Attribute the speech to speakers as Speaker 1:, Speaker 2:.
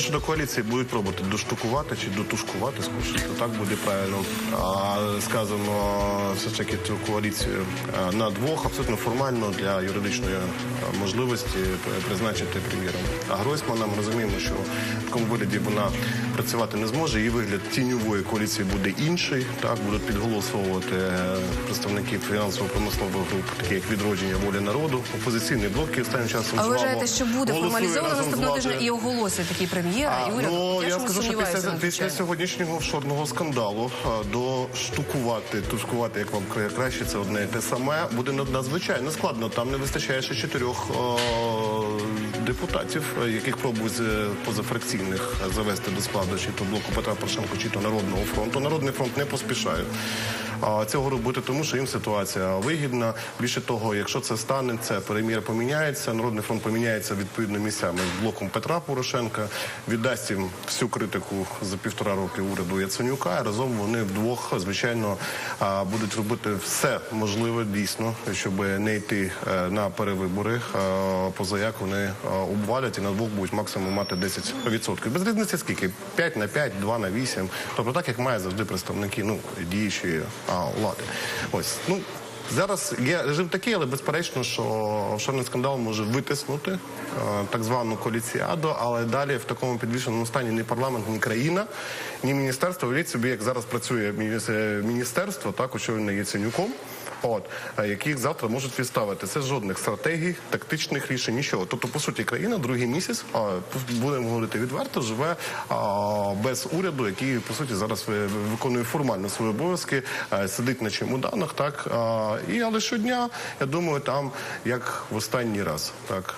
Speaker 1: Ну, щодо коаліції будуть пробувати доштукувати чи дотушкувати, скоріше, то так буде правильно. А сказано все ж таки цю коаліцію на двох абсолютно формально для юридичної можливості призначити прем'єром. А Гройсмана ми розуміємо, що в такому вигляді вона працювати не зможе. Її вигляд тіньової коаліції буде інший. Так будуть підголосовувати е, представників фінансово-промислових груп, такі як відродження волі народу, опозиційний блок, який останнім часом
Speaker 2: А ви вважаєте, що буде формалізовано наступного тижня і оголосять такий прем'єр і уряд?
Speaker 1: ну, я скажу, що після, після сьогоднішнього офшорного скандалу доштукувати, тушкувати, як вам кра- краще, це одне і те саме, буде надзвичайно складно. Там не вистачає ще чотирьох депутатів, яких пробують з позафракційних завести до складу чи то блоку Петра Порошенко, чи то Народного фронту. Народний фронт не поспішає а, цього робити, тому що їм ситуація вигідна. Більше того, якщо це станеться, прем'єр поміняється, народний фронт поміняється відповідно місцями з блоком Петра Порошенка, віддасть їм всю критику за півтора роки уряду Яценюка. Разом вони вдвох, звичайно, будуть робити все можливе дійсно, щоб не йти е, на перевибори. е, Поза як вони е, обвалять і на двох будуть максимум мати 10%. Без різниці скільки? 5 на 5, 2 на 8. Тобто так, як має завжди представники ну, діючої влади. Ось. Ну, Зараз є режим такий, але безперечно, що офшорний скандал може витиснути е, так звану коаліціаду, але далі в такому підвішеному стані ні парламент, ні країна, ні міністерство. Уявіть собі, як зараз працює е, міністерство, так очолюване Яценюком. От е, яких завтра можуть відставити. Це жодних стратегій, тактичних рішень, нічого. Тобто, по суті, країна другий місяць, будемо говорити відверто, живе без уряду, який по суті зараз виконує формально свої обов'язки, сидить на чемоданах, так а, і але щодня, я думаю, там як в останній раз, так